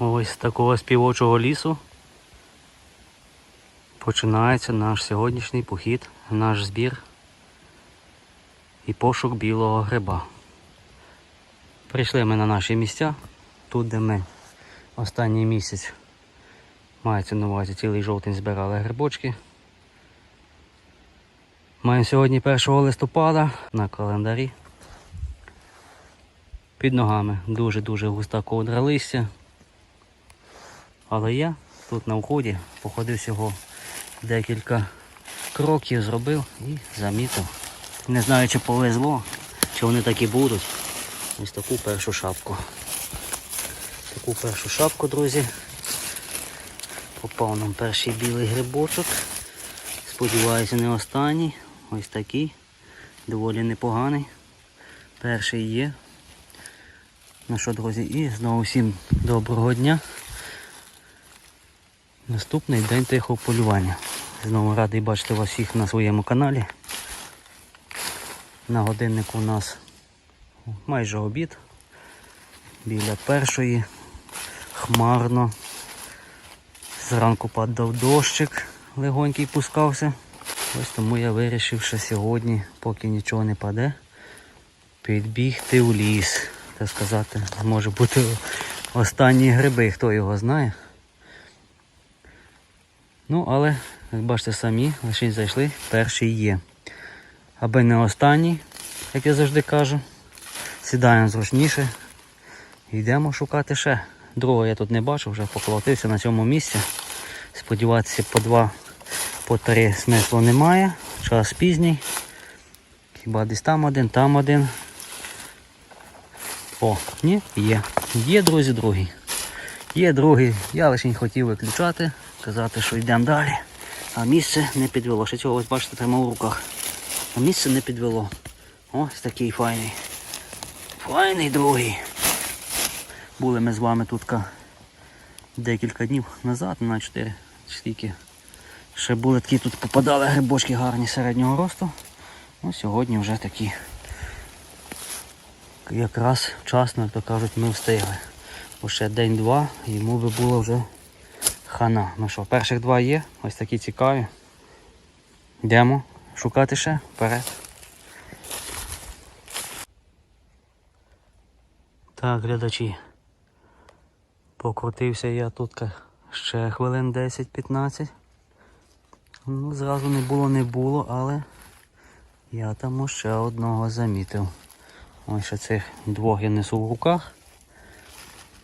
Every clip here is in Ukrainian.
Ось з такого співочого лісу починається наш сьогоднішній похід, наш збір і пошук білого гриба. Прийшли ми на наші місця, тут де ми останній місяць, мається на увазі цілий жовтень збирали грибочки. Маємо сьогодні 1 листопада на календарі. Під ногами дуже-дуже густа ковдра листя. Але я тут на вході походив всього декілька кроків, зробив і замітив. Не знаю, чи повезло, чи вони такі будуть. Ось таку першу шапку. Таку першу шапку, друзі. Попав нам перший білий грибочок. Сподіваюся, не останній. Ось такий. Доволі непоганий. Перший є. Ну що, друзі, і знову всім доброго дня. Наступний день тихого полювання. Знову радий бачити вас всіх на своєму каналі. На годиннику у нас майже обід. Біля першої. Хмарно. Зранку падав дощик, легонький пускався. Ось тому я вирішив, що сьогодні, поки нічого не паде, підбігти у ліс. Так сказати, може бути останні гриби, хто його знає. Ну, але, як бачите самі, лише зайшли, перший є. Аби не останній, як я завжди кажу. Сідаємо зручніше. Йдемо шукати ще. Другого я тут не бачу, вже поколотився на цьому місці. Сподіватися по два, по три смислу немає. Час пізній. Хіба десь там один, там один. О, ні, є. Є, друзі, другий. Є другий. Я лише не хотів виключати, казати, що йдемо далі. А місце не підвело. Ще цього ось бачите, тримав у руках. А місце не підвело. Ось такий файний. Файний другий. Були ми з вами тут декілька днів назад, на 4 стільки. Ще були такі тут попадали грибочки гарні середнього росту. Ну, сьогодні вже такі якраз вчасно, як то кажуть, ми встигли. Бо ще день-два, йому би було вже хана. Ну що, перших два є, ось такі цікаві. Йдемо шукати ще вперед. Так, глядачі. Покрутився я тут ще хвилин 10-15. Ну, зразу не було, не було, але я там ще одного замітив. Ось ще цих двох я несу в руках.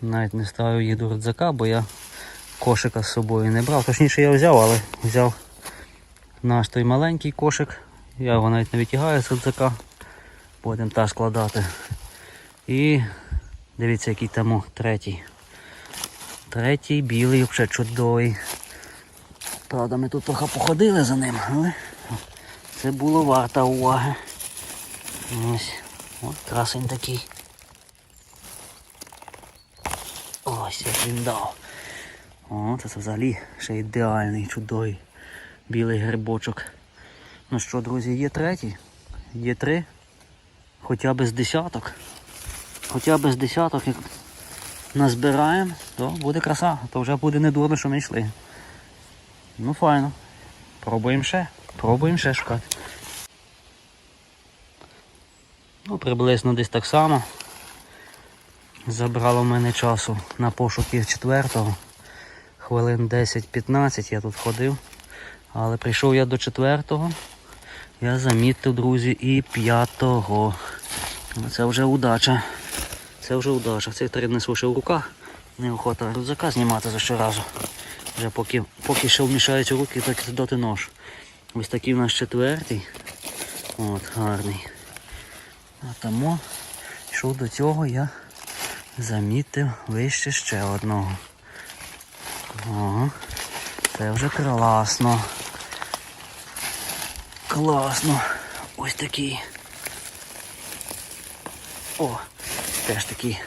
Навіть не ставив їх до рюкзака, бо я кошика з собою не брав. Точніше я взяв, але взяв наш той маленький кошик. Я його навіть не витягаю з рюкзака. Будемо так складати. І дивіться, який там третій. Третій білий, взагалі чудовий. Правда, ми тут трохи походили за ним, але це було варто уваги. Ось. От красень такий. Ось як він дав. О, це взагалі ще ідеальний, чудовий білий грибочок. Ну що, друзі, є третій, є три, хоча б з десяток. Хоча б з десяток, як назбираємо, то буде краса, то вже буде не дурно, що ми йшли. Ну файно. Пробуємо ще. Пробуємо ще шукати. Ну, приблизно десь так само. Забрало в мене часу на пошуки четвертого. Хвилин 10-15 я тут ходив. Але прийшов я до четвертого. Я замітив, друзі, і п'ятого. Це вже удача. Це вже удача. Цих три несу ще в руках. Неохота рюкзака знімати за щоразу. Вже поки, поки ще вмішаються руки, так і дати нож. Ось такий у нас четвертий. От, гарний. А тому, йшов до цього, я замітив вище ще одного. Ага. Це вже класно. Класно. Ось такий. О, теж такий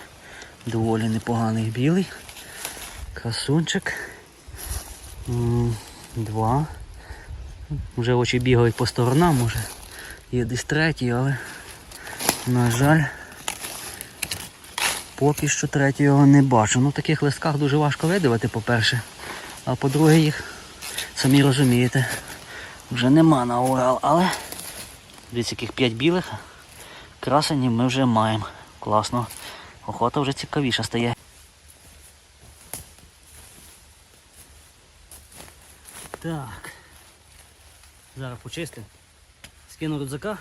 доволі непоганий білий. Красунчик. Два. Вже очі бігають по сторонам, може. Є десь третій, але, на жаль, Поки що третього не бачу. Ну в таких листках дуже важко видавати, по-перше. А по-друге, їх, самі розумієте, вже нема на Урал, але дивіться, яких 5 білих красенів ми вже маємо. Класно. Охота вже цікавіша стає. Так. Зараз почистив. Скину рюкзака.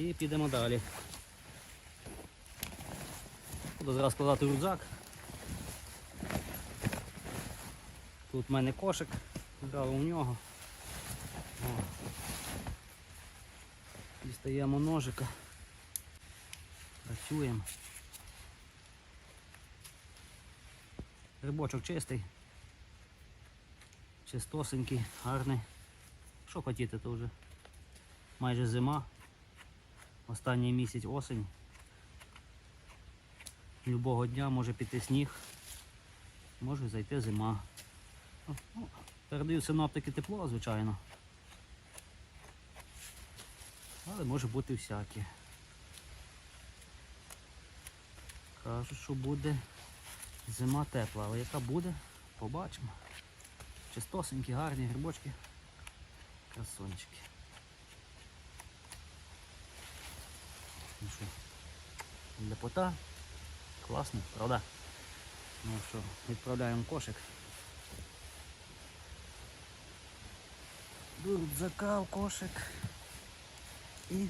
І підемо далі. Буду зараз складати рюкзак. Тут в мене кошик, дали у нього. О. Дістаємо ножика. Працюємо. Рибочок чистий. Чистосенький, гарний. Що хотіти, то вже майже зима. Останній місяць осень. Любого дня може піти сніг, може зайти зима. Ну, передають синоптики тепло, звичайно. Але може бути всяке. Кажуть, що буде зима тепла, але яка буде, побачимо. Чистосенькі, гарні грибочки. Красончики. Ну що, лепота. Класно, правда? Ну що, відправляємо кошик. До рюкзака кошик. І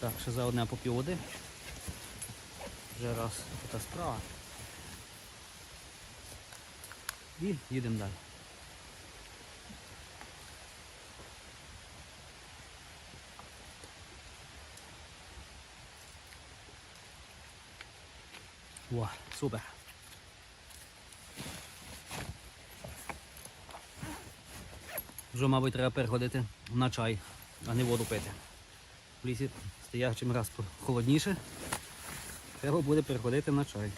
Так, ще за одне попів води. Вже раз така справа. І їдемо далі. О, супер. Вже, мабуть, треба переходити на чай, а не воду пити. В лісі стає чим раз холодніше. Треба буде переходити на чай.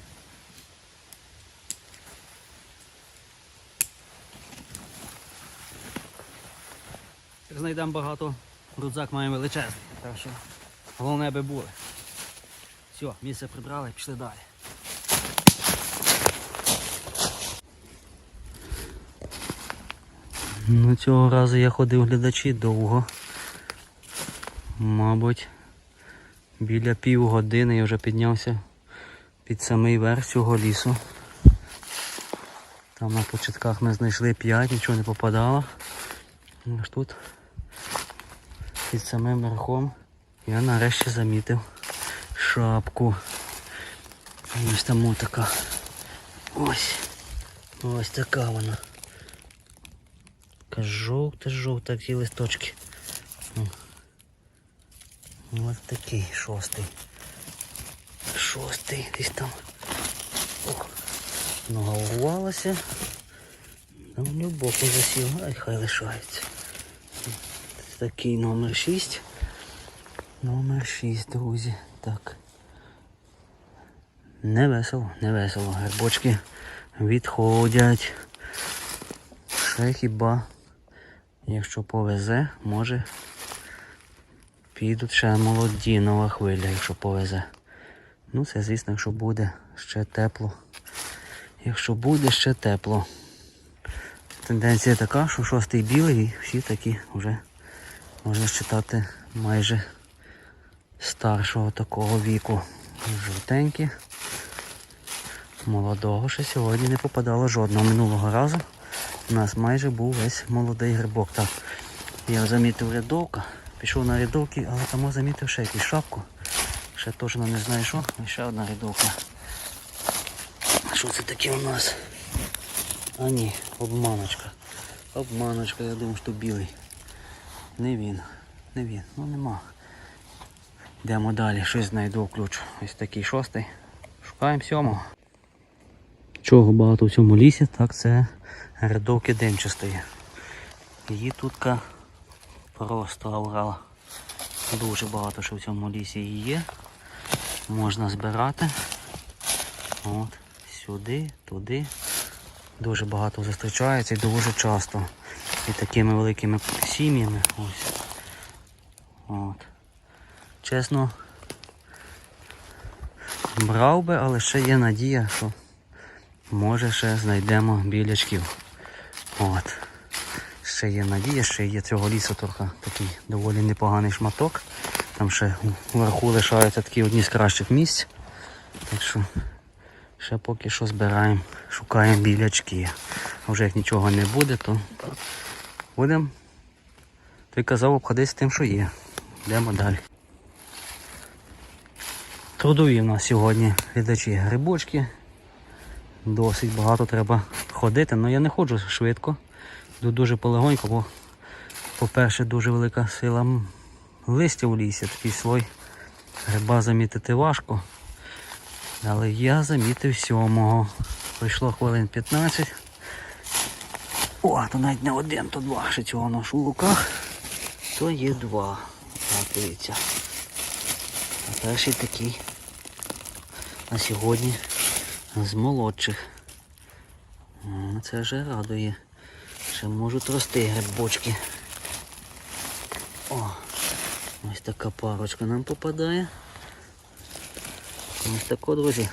Знайдемо багато, рюкзак маємо величезний. Так що головне аби були. Все, місце прибрали, пішли далі. Ну цього разу я ходив глядачі довго. Мабуть, біля півгодини я вже піднявся під самий верх цього лісу. Там на початках ми знайшли 5, нічого не попадало. Аж тут під самим верхом я нарешті замітив шапку. Ось там така. Ось. Ось така вона. Така жовта-жовта, такі листочки. Ось такий шостий. Шостий десь там. О, нога урвалася. Там глибоко засів, ай хай лишається. Такий номер 6. Номер 6, друзі. Так. Не весело, не весело. Гербочки відходять. Ще хіба, якщо повезе, може підуть ще молоді нова хвиля, якщо повезе. Ну це звісно, якщо буде ще тепло. Якщо буде ще тепло. Тенденція така, що шостий білий і всі такі вже можна вважати майже старшого такого віку. Жовтенькі. Молодого ще сьогодні не попадало жодного минулого разу. У нас майже був весь молодий грибок. Так, я замітив рядовка, пішов на рядовки, але там замітив ще якусь шапку. Ще точно не знаю що. І ще одна рядовка. Що це таке у нас? А ні, обманочка. Обманочка, я думав, що білий. Не він. Не він. Ну нема. Йдемо далі, щось знайду ключ. Ось такий шостий. Шукаємо сьомого. Чого багато в цьому лісі, так це рядовки димчастої. Її тут просто аврал. Дуже багато що в цьому лісі її є. Можна збирати. От, сюди, туди. Дуже багато зустрічається і дуже часто. І такими великими сім'ями. От. Чесно, брав би, але ще є надія, що може ще знайдемо білячків. От. Ще є надія, ще є цього лісу трохи такий доволі непоганий шматок. Там ще вверху лишаються такі одні з кращих місць. Так що ще поки що збираємо, шукаємо білячки. А вже як нічого не буде, то будемо, ти казав, обходитися тим, що є. Йдемо далі. Трудові в нас сьогодні глядачі грибочки. Досить багато треба ходити, але я не ходжу швидко. Йду дуже полегонько, бо, по-перше, дуже велика сила листя у лісі, такий слой гриба замітити важко. Але я замітив сьомого. Пройшло хвилин 15. О, то навіть не один, то два. Ще цього ношу в руках. То є два. Так, дивіться. А перший такий на сьогодні з молодших. Це вже радує. Ще можуть рости грибочки. О, ось така парочка нам попадає. Ось тако, друзі.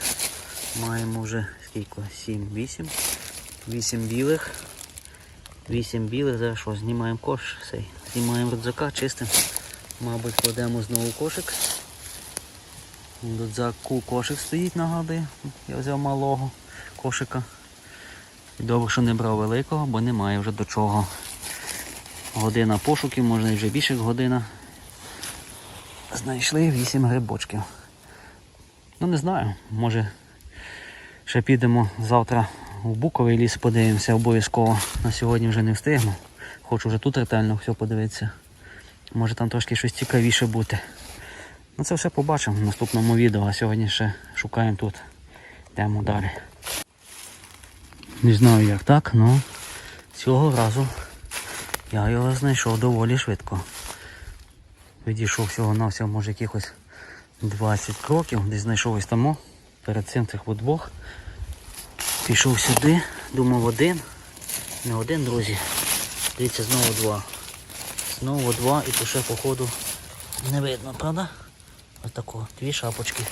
Маємо вже скільки? 7, 8. 8 білих. 8 білих. Зараз що, знімаємо кош цей. Знімаємо рюкзака, чистимо. Мабуть, кладемо знову кошик. В рюкзаку кошик стоїть, нагадую. Я взяв малого кошика. І Добре, що не брав великого, бо немає вже до чого. Година пошуків, можна і вже більше година. Знайшли 8 грибочків. Ну не знаю, може ще підемо завтра в Буковий ліс подивимося обов'язково. На сьогодні вже не встигну. Хочу вже тут ретельно все подивитися. Може там трошки щось цікавіше бути. Ну це все побачимо в наступному відео, а сьогодні ще шукаємо тут. Йдемо далі. Не знаю як так, але цього разу я його знайшов доволі швидко. Відійшов всього на всього, може якихось 20 кроків, десь знайшов ось тому, перед цим цих двох. Пішов сюди, думав один. Не один, друзі. Дивіться, знову два. Знову два і то ще походу не видно, правда? Ось тако, дві шапочки.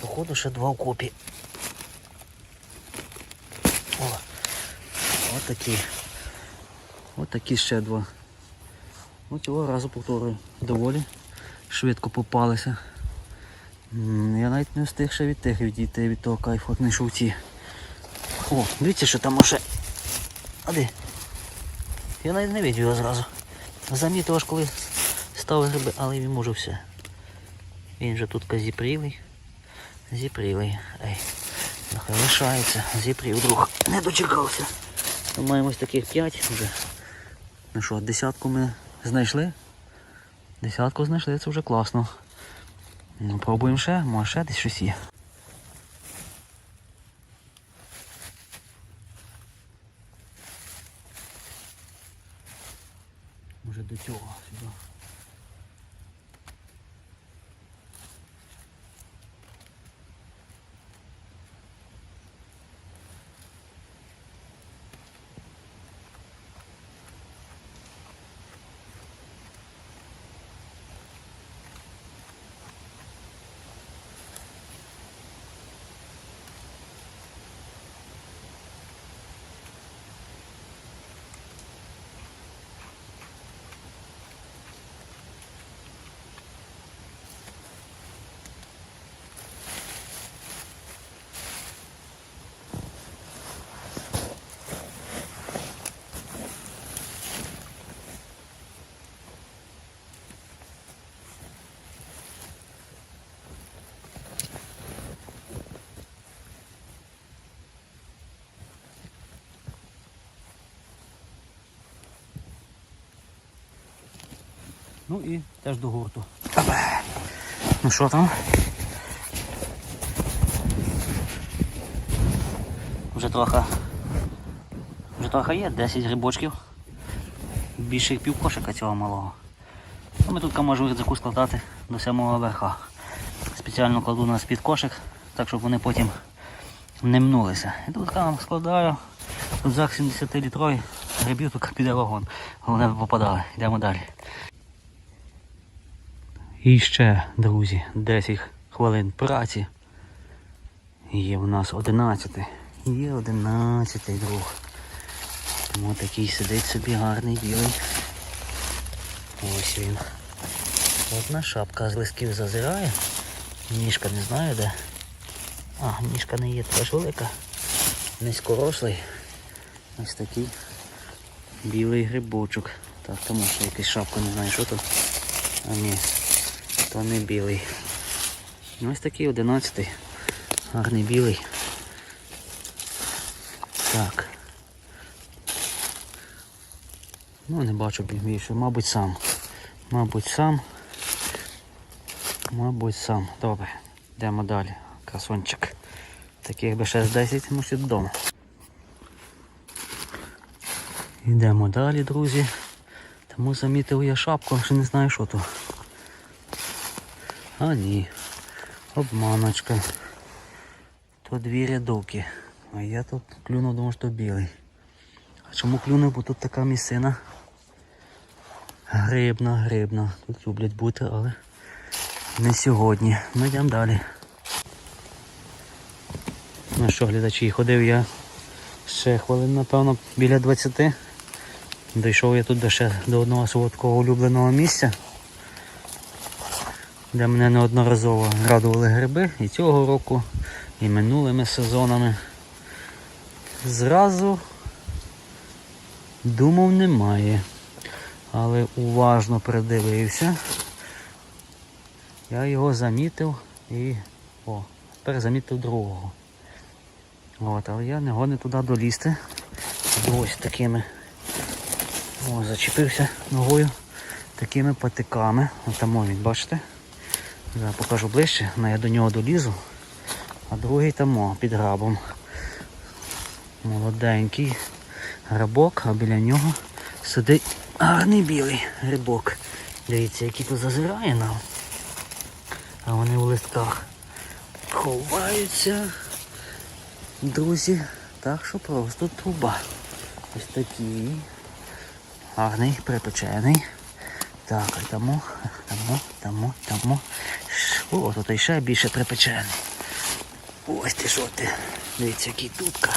Походу ще два вкупі. О, от такі. От такі ще два. Ось цього разу повторюю. Доволі швидко попалися. Я навіть не встиг ще від тих відійти від того кайфу, як знайшов ці. О, дивіться, що там ще. А де? Я навіть не бачив його зразу. Замітив аж коли став гриби, але він може все. Він же тут зіпрілий. Зіпрілий. Ей. Нехай лишається. Зіпрів друг. Не дочекався. Ми маємо ось таких п'ять вже. Ну що, десятку ми знайшли? Десятку знайшли, це вже класно. Ну, пробуємо ще, може ще десь щось є. Може до цього сюди. Ну і теж до гурту. Ну що там? Вже трохи. Вже трохи є, 10 грибочків. Більше як пів кошика цього малого. Ну, Ми тут можемо рюкзаку складати до самого верха. Спеціально кладу на під кошик, так щоб вони потім не минулися. І тут там складаю. Тут зах 70 літровий, грибів тут піде вагон. Головне попадали. Йдемо далі. І ще, друзі, 10 хвилин праці. Є у нас 11. Є 11 друг. Тому такий сидить собі гарний білий. Ось він. Одна шапка з лисків зазирає. Ніжка не знаю де. А, ніжка не є теж велика. Низькорослий. Ось такий білий грибочок. Так, тому що якась шапка, не знаю, що тут. А ні, то не білий. Ось такий одинадцятий. Гарний білий. Так. Ну, не бачу більше, мабуть сам. Мабуть сам. Мабуть сам. Добре. Йдемо далі. Красончик. Таких би ще з 10 мусить вдома. Йдемо далі, друзі. Тому замітив я шапку, ще не знаю що то. А ні. Обманочка. То дві рядовки. А я тут клюнув, думав, що білий. А чому клюнув? Бо тут така місцина. Грибна, грибна. Тут люблять бути, але не сьогодні. Ми йдемо далі. Ну що, глядачі, ходив я ще хвилин, напевно, біля 20. Дійшов я тут ще до одного свого такого улюбленого місця, де мене неодноразово радували гриби і цього року, і минулими сезонами. Зразу думав немає. Але уважно придивився. Я його замітив і... О, тепер замітив другого. От, але я не гонив туди долізти. Ось такими. О, зачепився ногою такими патиками. От там він, бачите? Зараз покажу ближче, але я до нього долізу. А другий там о, під грабом. Молоденький грабок, а біля нього сидить гарний білий грибок. Дивіться, який тут зазирає нам. А вони у листках ховаються. Друзі, так що просто труба. Ось такий. Гарний, припечений. Так, а тому, тому, тому, тому. О, тут іще більше припечений. Ось ти що ти. Дивіться, який тутка.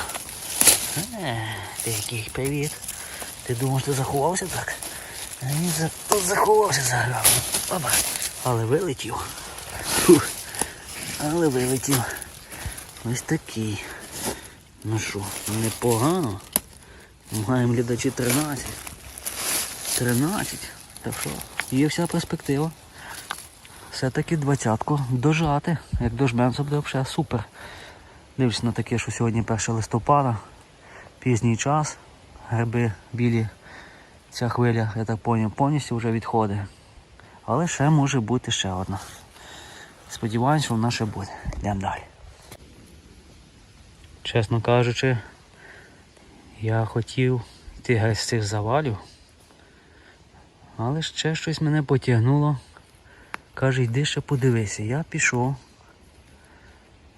Е, ти який привіт. Ти думав, ти заховався так? Він за... заховався заграв. Опа. Але вилетів. Фух. Але вилетів. Ось такий. Ну що, непогано. Маємо глядачі 13. 13. Так що є вся перспектива. Все-таки двадцятку дожати. Як дожмем, це буде взагалі супер. Дивлюсь на таке, що сьогодні 1 листопада, пізній час, гриби білі, ця хвиля, я так поняв, повністю вже відходить. Але ще може бути ще одна. Сподіваюсь, що вона ще буде. Йдемо далі. Чесно кажучи, я хотів йти геть з цих завалів, але ще щось мене потягнуло. Каже, йди ще подивися. Я пішов,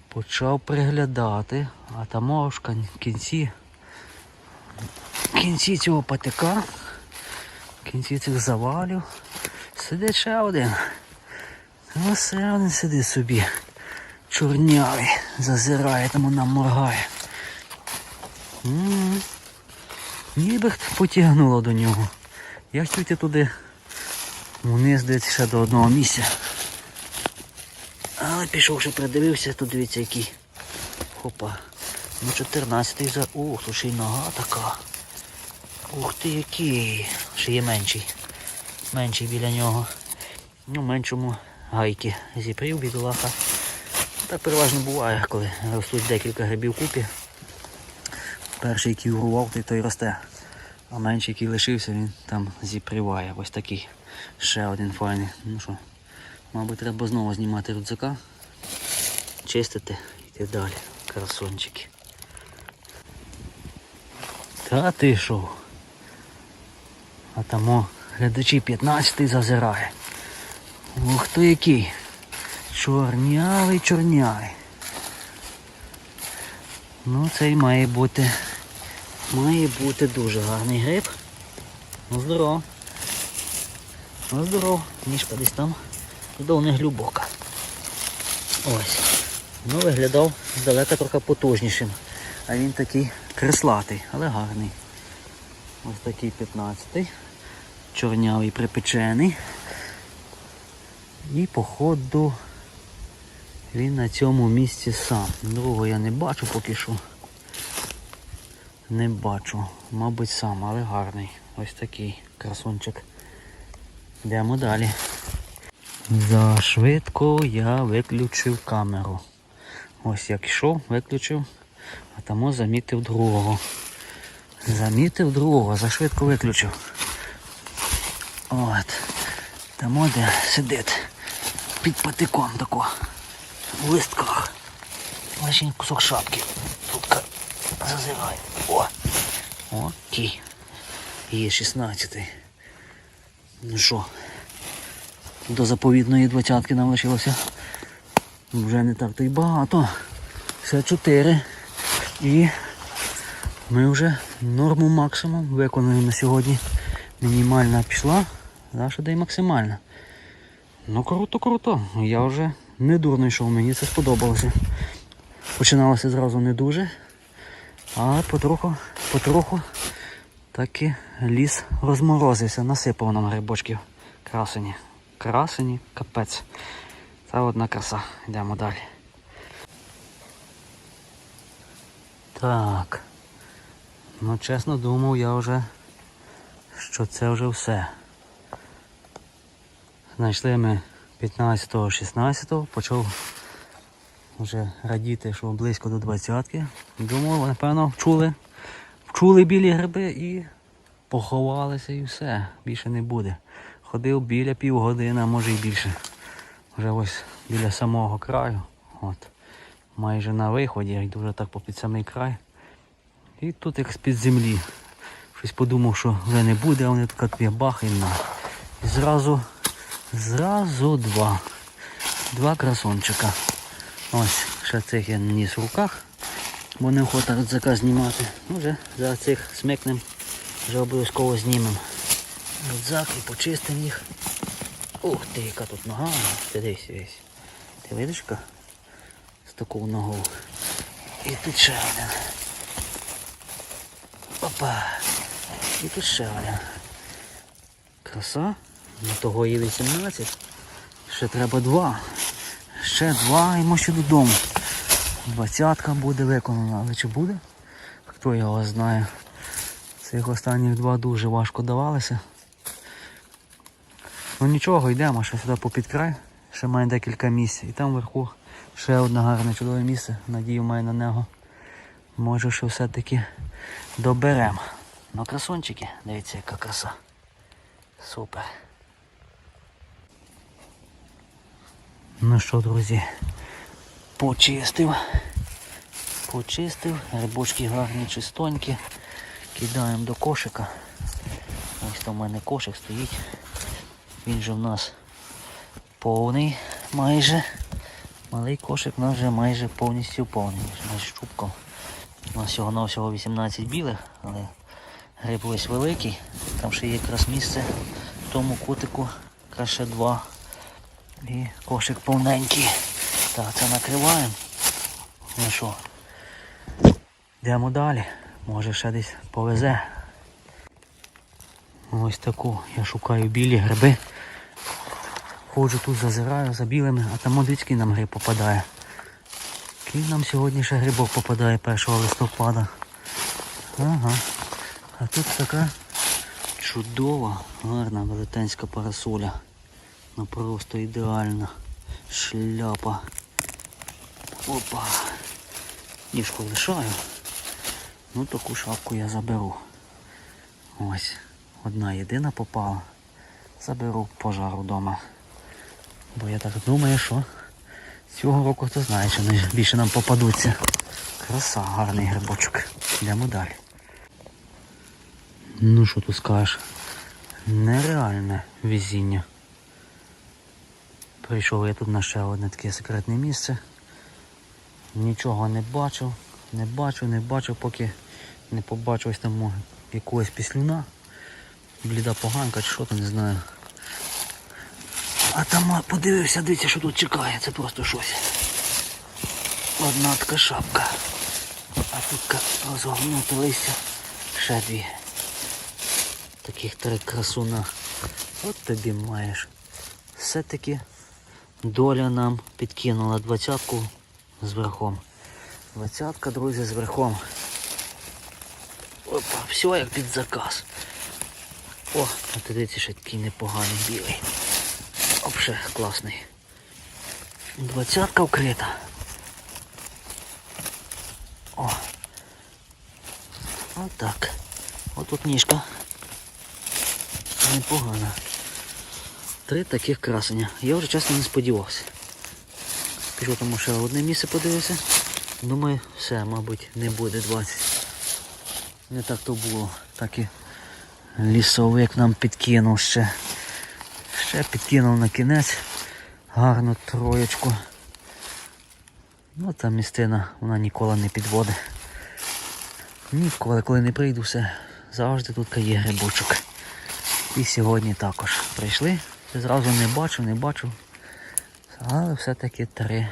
почав приглядати, а там аж в кінці, в кінці цього патика, в кінці цих завалів, сидить ще один. Ось ще один сидить собі. Чорнявий, зазирає, тому нам моргає. М-м. Ніби потягнуло до нього. Я йти туди вниз десь ще до одного місця. Але пішов, ще придивився, тут дивіться який. Хопа. Ну 14-й за... Ух, тут ще й нога така. Ух ти який. Ще є менший. Менший біля нього. Ну, меншому гайки зіпрів бідолаха. Так переважно буває, коли ростуть декілька грибів купі. Перший, який урвав, той той росте. А менший, який лишився, він там зіприває. Ось такий. Ще один файний. Ну що, мабуть, треба знову знімати рюкзака, чистити йти далі. Красончики. Та ти що? А там о, глядачі 15 зазирає. Ух ти який. Чорнявий, чорнявий. Ну, цей має бути. Має бути дуже гарний гриб. Ну здоров. Ну здоров. Ніжка десь там. До не глибока. Ось. Ну виглядав здалека трохи потужнішим. А він такий креслатий, але гарний. Ось такий 15-й. Чорнявий припечений. І походу він на цьому місці сам. Другого я не бачу поки що. Не бачу. Мабуть сам, але гарний. Ось такий красунчик. Йдемо далі. Зашвидко я виключив камеру. Ось як йшов, виключив, а тому замітив другого. Замітив другого, зашвидко виключив. От. Тому де сидить під патиком тако. В листках. Лишень кусок шапки. Тут зазирає. О! Окей. Є 16. Ну що? До заповідної двадцятки нам лишилося. Вже не так то й багато. Ще 4. І ми вже норму максимум виконуємо на сьогодні. Мінімальна пішла, наша де й максимальна. Ну круто, круто. Я вже не дурно йшов, мені це сподобалося. Починалося зразу не дуже, а потроху, потроху таки ліс розморозився, насипав нам грибочків. Красені. Красені, капець. Це одна краса. Йдемо далі. Так. Ну чесно думав я вже, що це вже все. Знайшли ми 15-16, почав вже радіти, що близько до 20-ки. Думав, напевно, вчули, вчули білі гриби і поховалися і все. Більше не буде. Ходив біля півгодини, а може і більше. Вже ось біля самого краю. От. Майже на виході, я йду вже так попід самий край. І тут як з-під землі. Щось подумав, що вже не буде, а вони така дві бах і на. І зразу, зразу два. Два красончика. Ось, ще цих я ніс в руках, бо не охота рюкзака знімати. Ну вже за цих смикнем, вже обов'язково знімемо. Рюкзак і почистимо їх. Ух ти, яка тут нога, ти дивись весь. Ти видиш яка? З такою ногою. І тут ще один. Опа. І тут ще один. Краса. На того є 18. Ще треба два. Ще два і ще додому. Двадцятка буде виконана, але чи буде? Хто його знає. Цих останніх два дуже важко давалися. Ну нічого, йдемо ще сюди попід край. Ще має декілька місць. І там вверху ще одне гарне чудове місце. Надію маю на нього. Може, що все-таки доберемо. Ну, красунчики, дивіться, яка краса. Супер. Ну що, друзі, почистив. Почистив, грибочки гарні, чистонькі. Кидаємо до кошика. Ось там у мене кошик стоїть. Він же в нас повний майже. Малий кошик у нас вже майже повністю повний. Майже щупком. У нас всього навсього 18 білих, але гриб весь великий. Там ще є якраз місце в тому кутику, якраз ще два. І кошик повненький. Так, це накриваємо. Ну що, йдемо далі. Може ще десь повезе. Ось таку. Я шукаю білі гриби. Ходжу тут, зазираю за білими, а там одицький нам гриб попадає. Який нам сьогодні ще грибок попадає 1 листопада. Ага. А тут така чудова, гарна велетенська парасоля. Ну просто ідеальна. Шляпа. Опа. Ніжку лишаю. Ну таку шапку я заберу. Ось. Одна єдина попала. Заберу пожар вдома. Бо я так думаю, що цього року хто знає, що більше нам попадуться. Краса, гарний грибочок. Йдемо далі. Ну що тут скажеш? Нереальне везіння. Прийшов я тут на ще одне таке секретне місце. Нічого не бачив, Не бачу, не бачу, поки не побачу ось там якогось післюна. Бліда поганка чи що то не знаю. А там подивився, дивіться, що тут чекає, це просто щось. Одна така шапка. А тут розгорнуте листя. Ще дві. Таких три красуна. От тобі маєш. Все-таки доля нам підкинула двадцятку з верхом. Двадцятка, друзі, з верхом. Опа, все як під заказ. О, а дивіться, ще такий непоганий білий. Вообще класний. Двадцятка вкрита. О. Отак. От тут ніжка. Непогана. Три таких красення. Я вже чесно не сподівався. Пішов тому ще одне місце подивився. Думаю, все, мабуть, не буде 20. Не так то було. Так і лісовик нам підкинув ще. Ще підкинув на кінець гарну троєчку. Ну та містина вона ніколи не підводить. Ніколи, коли не прийду, все, завжди тут є грибочок. І сьогодні також прийшли. Це зразу не бачу, не бачу. Але все-таки три.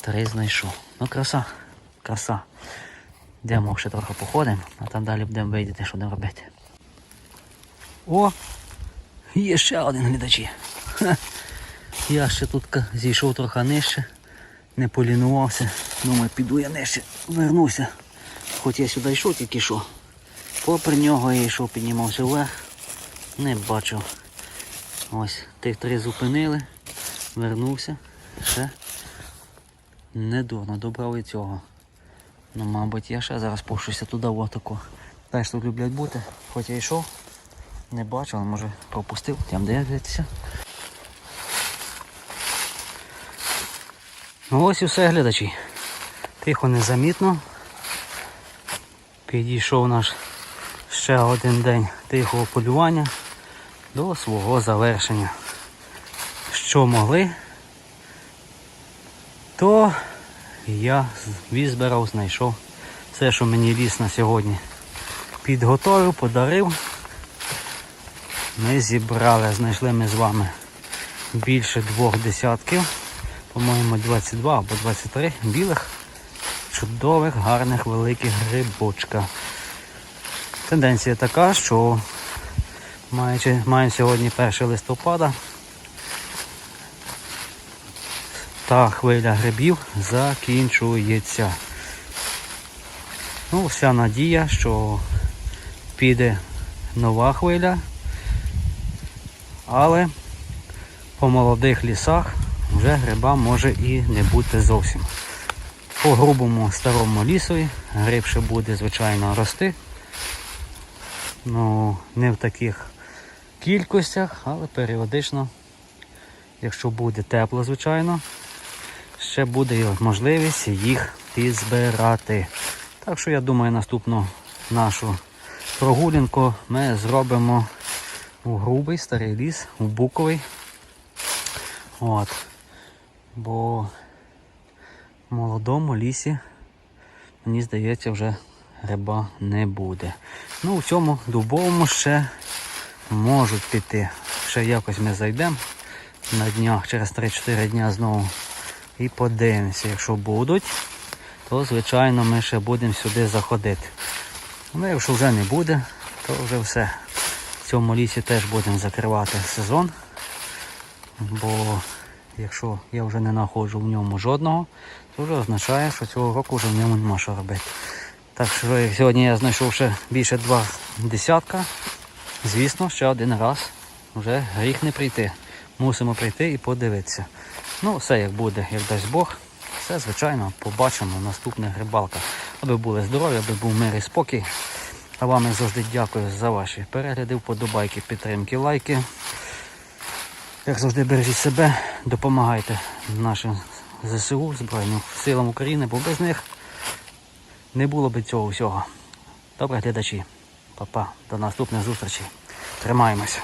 Три знайшов. Ну краса, краса. Йдемо ще трохи походимо, а там далі будемо вийти, що будемо робити. О! Є ще один глядачі. Ха. Я ще тут зійшов трохи нижче, не полінувався. Думаю, піду я нижче, вернуся. Хоч я сюди йшов тільки що. Попри нього я йшов, піднімався вверх. Не бачив. Ось, тих три зупинили, вернувся. Ще не дурно, добрав і цього. Ну, мабуть, я ще зараз пошуся туди в отаку. Теж тут люблять бути, хоч я йшов. Не бачив, але може пропустив. Там де дивитися. Ну ось і все, глядачі. Тихо, незамітно. Підійшов наш ще один день тихого полювання до свого завершення. Що могли, то я візбирав, знайшов все, що мені ліс на сьогодні підготовив, подарив. Ми зібрали, знайшли ми з вами більше двох десятків, по-моєму 22 або 23 білих, чудових, гарних, великих грибочка. Тенденція така, що маючи, маємо сьогодні 1 листопада, та хвиля грибів закінчується. Ну, вся надія, що піде нова хвиля, але по молодих лісах вже гриба може і не бути зовсім. По грубому старому лісові гриб ще буде, звичайно, рости. Ну, не в таких кількостях, але періодично, якщо буде тепло, звичайно, ще буде можливість їх підзбирати. Так що я думаю, наступну нашу прогулянку ми зробимо у грубий старий ліс, у буковий. От. Бо в молодому лісі, мені здається, вже гриба не буде. Ну, у цьому дубовому ще можуть піти. Ще якось ми зайдемо на днях, через 3-4 дня знову і подивимося. Якщо будуть, то звичайно ми ще будемо сюди заходити. Ну, якщо вже не буде, то вже все. В цьому лісі теж будемо закривати сезон. Бо якщо я вже не знаходжу в ньому жодного, то вже означає, що цього року вже в ньому нема що робити. Так що сьогодні я знайшов ще більше два десятка, звісно, ще один раз вже гріх не прийти. Мусимо прийти і подивитися. Ну, все як буде, як дасть Бог. Все, звичайно, побачимо в наступних рибалках. Аби були здорові, аби був мир і спокій. А вам як завжди дякую за ваші перегляди, вподобайки, підтримки, лайки. Як завжди бережіть себе, допомагайте нашим ЗСУ, Збройним силам України, бо без них не було б цього всього. Добре, глядачі. Па-па, до наступних зустрічей. Тримаємося.